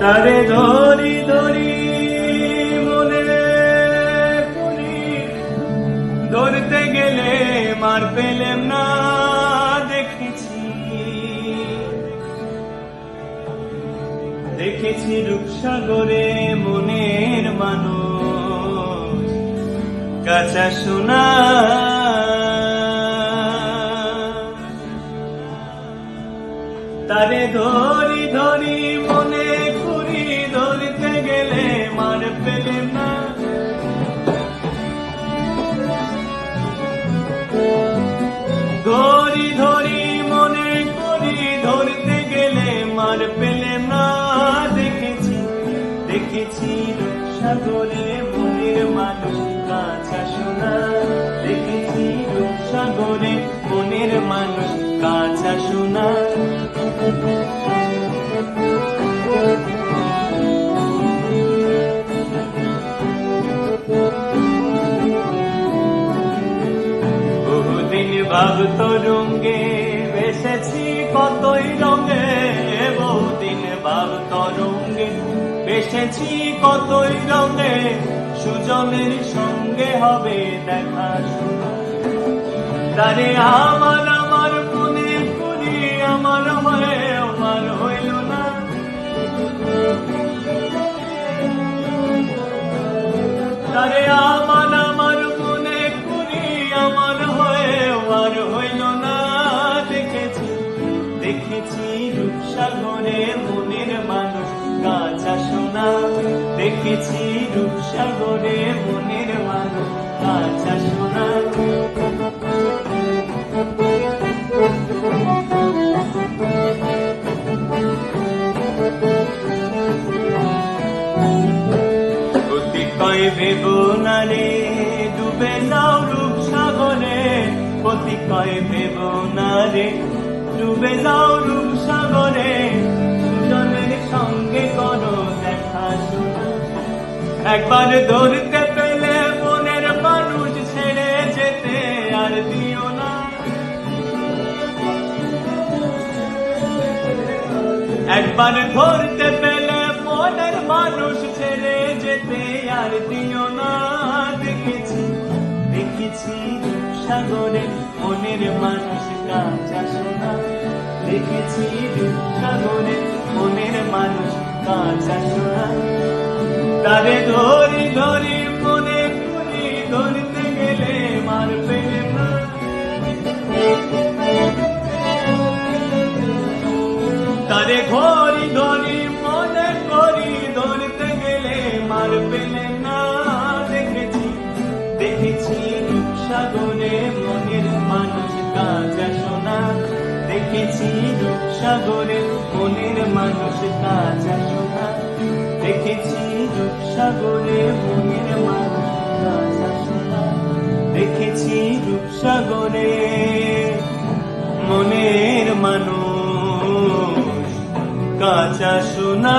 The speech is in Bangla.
তারে ধরি ধরি, মনে করি। ধরতে গেলে মার পেলেম না, দেখেছি। দেখেছি রূপসাগরে মনের মানুষ। কাঁচা সোনা। তারে ধরি ধরি, মনে পেলে না ধরি ধরি, মনে ধরতে গেলে মার পেলে না। দেখেছি দেখেছি সাগরে মনের মানুষ কাঁচা সোনা। ভাব তরঙ্গে বেসেছি কতই রঙে, বহুদিন ভাব তরঙ্গে বেসেছি কতই রঙে, সুজনের সঙ্গে হবে দেখা তারে আমার রূপসাগরে মনের মানুষ কাঁচা সোনা। দেখেছি রূপসাগরে মনের মানুষ কাঁচা সোনা। কয় ভেব না রে ডুবে যাও রূপ সাগরে অতি কয় ভেব না রে ডুবে যাও রূপ সাগরে সুজনের সঙ্গে করো দেখা একবার ধরতে পেলে মনের মানুষ ছেড়ে যেতে আর দিও না। একবার ধরতে পেলে মনের মানুষ ছেড়ে যেতে আর দিও না। দেখেছি দেখেছি। রূপসাগরে মনের মানুষ কাঁচা সোনা। দেখেছি রূপসাগরে মনের মানুষ কাঁচা সোনা। তারে ধরি ধরি মনে করি ধরতে গেলে মার পেলে না। তারে ঘড়ি ধরি মনে করি ধরতে গেলে মার পেলে না। রূপসাগরে মনের মানুষ কাঁচা সোনা। দেখেছি রূপসাগরে মনের মানুষ কাঁচা সোনা। দেখেছি রূপসাগরে মনের মানুষ কাঁচা সোনা। দেখেছি রূপসাগরে মনের মানুষ কাঁচা সোনা।